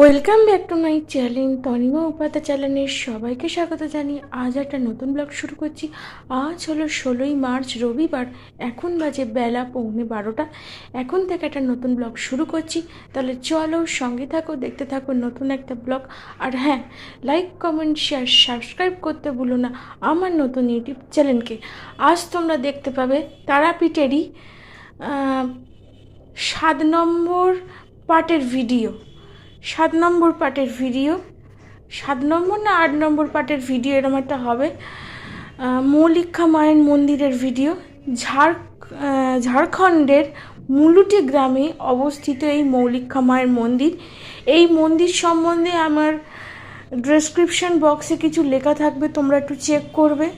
Welcome back to my channel Tanima Upadhyay চ্যানেলের সবাইকে স্বাগত জানিয়ে আজ একটা নতুন ব্লগ শুরু করছি। আজ হলো ষোলোই মার্চ, রবিবার, এখন বাজে বেলা পৌনে বারোটা। এখন থেকে একটা নতুন ব্লগ শুরু করছি। তাহলে চলো সঙ্গে থাকো, দেখতে থাকো নতুন একটা ব্লগ আর হ্যাঁ লাইক কমেন্ট শেয়ার সাবস্ক্রাইব করতে ভুলো না আমার নতুন ইউটিউব চ্যানেলকে আজ তোমরা দেখতে পাবে তারাপীঠেরই সাত নম্বর পার্টের ভিডিও সাত নম্বর পার্টের ভিডিও। সাত নম্বর না আট নম্বর পার্টের ভিডিও এরকম একটা হবে। আহ, মৌলিকা মায়ের মন্দিরের ভিডিও। ঝাড় ঝাড়খণ্ডের মুলুটি গ্রামে অবস্থিত এই মৌলিক্ষা মায়ের মন্দির। এই মন্দির সম্বন্ধে আমার ডেসক্রিপশন বক্সে কিছু লেখা থাকবে তোমরা একটু চেক করবে।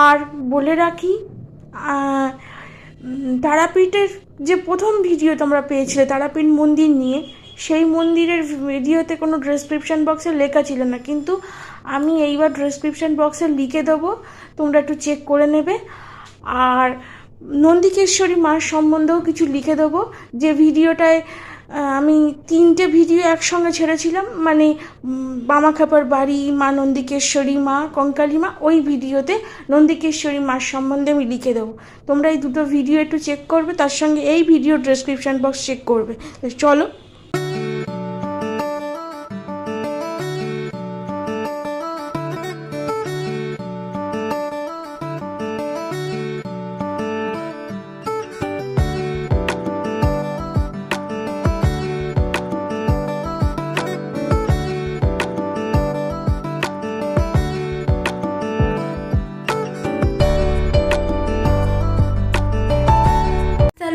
আর বলে রাখি তারাপীঠের যে প্রথম ভিডিও তোমরা পেয়েছিলে তারাপীঠ মন্দির নিয়ে সেই মন্দিরের ভিডিওতে কোনো ডেসক্রিপশন বক্সে লেখা ছিল না। কিন্তু আমি এইবার ডেসক্রিপশন বক্সে লিখে দেবো, তোমরা একটু চেক করে নেবে। আর নন্দিকেশ্বরী মার সম্বন্ধেও কিছু লিখে দেবো, যে ভিডিওটায় আমি তিনটে ভিডিও একসঙ্গে ছেড়েছিলাম মানে বামাখাপার বাড়ি, মা নন্দিকেশ্বরী মা, কঙ্কালী মা, ওই ভিডিওতে নন্দিকেশ্বরী মার সম্বন্ধে আমি লিখে দেবো। তোমরা এই দুটো ভিডিও একটু চেক করবে, তার সঙ্গে এই ভিডিও ডেসক্রিপশন বক্স চেক করবে। চলো